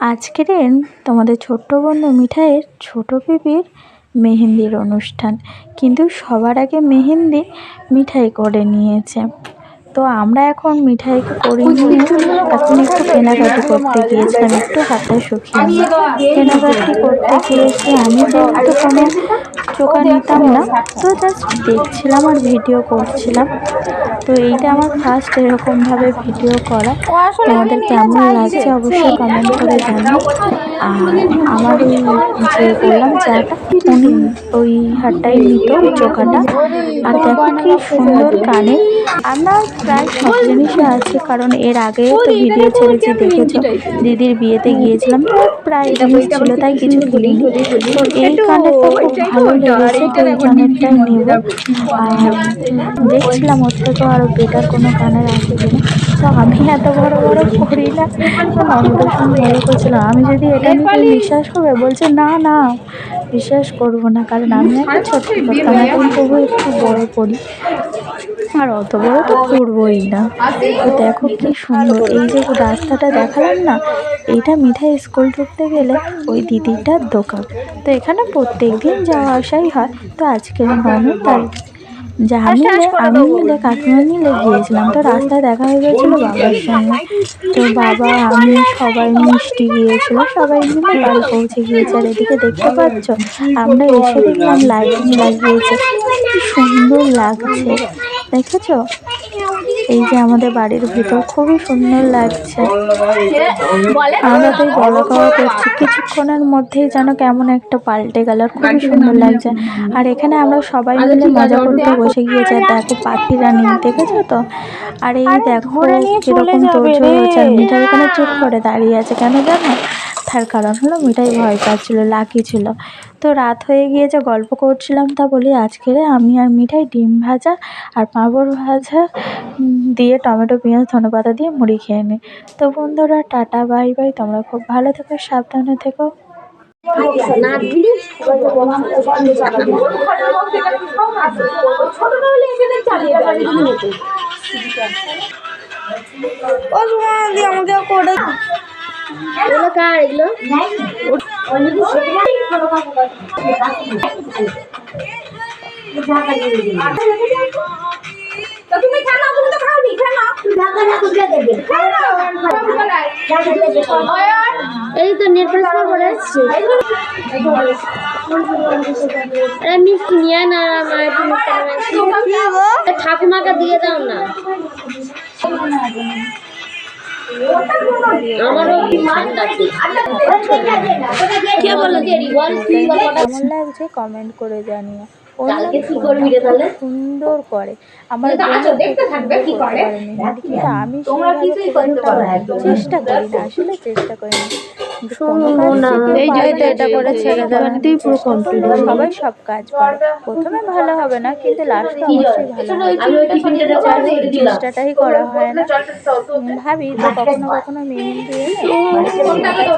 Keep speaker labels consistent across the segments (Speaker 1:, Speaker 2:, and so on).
Speaker 1: আজকের তোমাদের ছোট্ট বন্ধু মিঠাইয়ের ছোট পিপির মেহেন্দির অনুষ্ঠান। কিন্তু সবার আগে মেহেন্দি মিঠাই করে নিয়েছে। তো আমরা এখন মিঠাইকে করে নিয়ে এখন একটু কেনাকাটি করতে গিয়েছিলাম, একটু হাতটা শুকিয়ে কেনাকাটি করতে গিয়েছি, আমি যেহেতু কোনো চোখা নিতাম না, তো জাস্ট দেখছিলাম আর ভিডিও করছিলাম। তো এইটা আমার ফার্স্ট এরকমভাবে ভিডিও করা। তোমাদের কেমন লাগছে অবশ্যই কমেন্ট করে জানাও। আমার যে বললাম যাটা উনি ওই হারটাই নিত চোখাটা। আর দেখো কি সুন্দর কানে। আমরা প্রায় সব জিনিসই আছে, কারণ এর আগে তো ভিডিও ছেড়েছি, দেখেছ? দিদির বিয়েতে গিয়েছিলাম, তো প্রায় জিনিস ছিল, তাই কিছু কিনিনি। তো এই কানেরটা খুব ভালো লেগেছে, তো এই কানেরটাই নেব। আর দেখছিলাম, ওর থেকেও আরও বেটার কোনো কানের আছে কিনা আমি এত বড় বড় করি না। তো সঙ্গে ভালো করছিলাম। আমি যদি এটা নিতে বিশ্বাস করবে বলছে না না বিশ্বাস করব না। কারণ আমি একটা ছোট্ট করতাম। এখন তবু একটু বড় করি। আর অত বড় তো করবোই না। তো দেখো কি সুন্দর। এই যে রাস্তাটা দেখালাম না এইটা মিঠাই স্কুল ঢুকতে গেলে ওই দিদিটার দোকান। তো এখানে প্রত্যেক দিন যাওয়া আসাই হয়। তো আজকের ননদ তাই যা আমি আমি মিলে কাকিমা মিলে গিয়েছিলাম। তো রাস্তায় দেখা হয়ে গেছিল বাবার সঙ্গে। তো বাবা আমি সবাই মিষ্টি গিয়েছিল সবাই মিলে বাড়ি পৌঁছে গিয়েছে। আর এদিকে দেখতে পাচ্ছ আমরা এসে দেখলাম লাইটিং লাগিয়েছে। কি সুন্দর লাগছে। দেখেছ? এই যে আমাদের বাড়ির ভিতর খুবই সুন্দর লাগছে। আমরা তো বড় খাওয়া করছি। কিছুক্ষণের মধ্যেই যেন কেমন একটা পাল্টে গেল। খুবই সুন্দর লাগছে। আর এখানে আমরা সবাই মিলে মজা করতে বসে গিয়েছি। আর দেখো পাখিরা নেই দেখেছ তো? আর এই দেখো কীরকম তোরজোর হচ্ছে এখানে চুপ করে দাঁড়িয়ে আছে। কেন জানো? তার কারণ হলো মিঠাই ভয় পাচ্ছিলো লাকি ছিল তো রাত হয়ে গিয়েছে, গল্প করছিলাম তা বলি আজকে আমি আর মিঠাই ডিম ভাজা আর পাঁপড় ভাজা দিয়ে টমেটো, পেঁয়াজ, ধনেপাতা দিয়ে মুড়ি খেয়ে নিই। তো বন্ধুরা, টাটা, বাই বাই, তোমরা খুব ভালো থেকো, সাবধানে থেকো।
Speaker 2: আমাকে করে
Speaker 3: এগুলো কার এগুলো? এই তো নেট করে মিষ্টি নিয়ে না ঠাকুমাকে দিয়ে দাও না।
Speaker 1: কেমন লাগছে কমেন্ট করে জানিও। সুন্দর করে। আমার
Speaker 2: আচ্ছা,
Speaker 1: আমি। চেষ্টা করি না আসলে চেষ্টা করি না।
Speaker 3: এই যে এটা
Speaker 1: করে ছেড়ে
Speaker 3: পুরো
Speaker 1: সবাই সব কাজ পারে প্রথমে ভালো হবে না কিন্তু লাস্টে অবশ্যই ভালো চেষ্টাটাই করা হয় না। ভাবি যে কখনো কখনো মেহেন্দি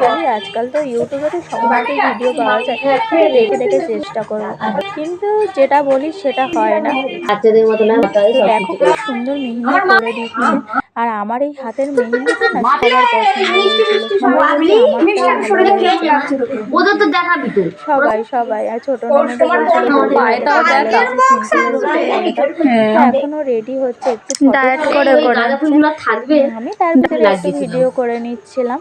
Speaker 1: পারি আজকাল তো ইউটিউবে তো সবাইকে ভিডিও পাওয়া যায়। দেখে দেখে চেষ্টা করব। কিন্তু যেটা বলি সেটা হয় না।
Speaker 3: বাচ্চাদের মতো না
Speaker 1: দেখো খুব সুন্দর মেহেন্দি করে দিচ্ছে আর আমার এই হাতের মেহেন্দিটা না সবার পছন্দ সবাই সবাই সবাই আর ছোট ননদও বলছিল যে
Speaker 2: পায়েটাও
Speaker 1: ভালো
Speaker 2: দেখা।
Speaker 1: লাগছে, simple হয়েছে, তো এখনও রেডি হচ্ছে। একটু ডায়েট করে আমি তার ভিতরে একটু ভিডিও করে নিচ্ছিলাম।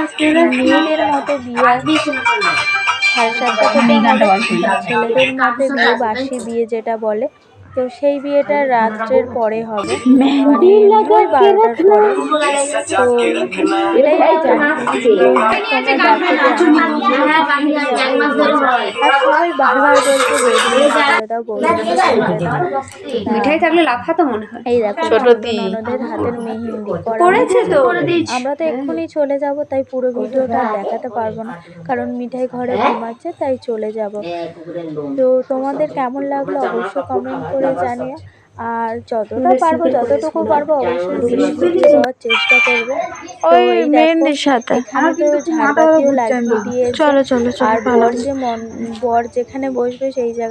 Speaker 1: মেয়েদের মতো বিয়ে ছেলেদের মধ্যে বিয়ে বাসি বিয়ে যেটা বলে। তো সেই বিয়েটা রাত্রের পরে হবে। মানে বারোটার পরে। তো এটাই জানি সবাই বারবার দাও
Speaker 2: মিঠাই থাকলে লাফাতো মনে হয়।
Speaker 1: এই দেখো ছোট ননদের হাতের মেহেন্দি
Speaker 2: করেছে তো?
Speaker 1: আমরা তো এক্ষুনি চলে যাব তাই পুরো ভিডিওটা দেখাতে পারব না। কারণ মিঠাই ঘরে ঘুমাচ্ছে তাই চলে যাব। তো তোমাদের কেমন লাগল অবশ্যই কমেন্ট করে জানিও। আর যতটা পারব যতটুকু পারব অবশ্যই দেওয়ার চেষ্টা করব। ওই মেহেন্দির সাথে। লাগিয়ে
Speaker 2: চলো চলো
Speaker 1: আর বর যে মন বর যেখানে বসবে সেই জায়গা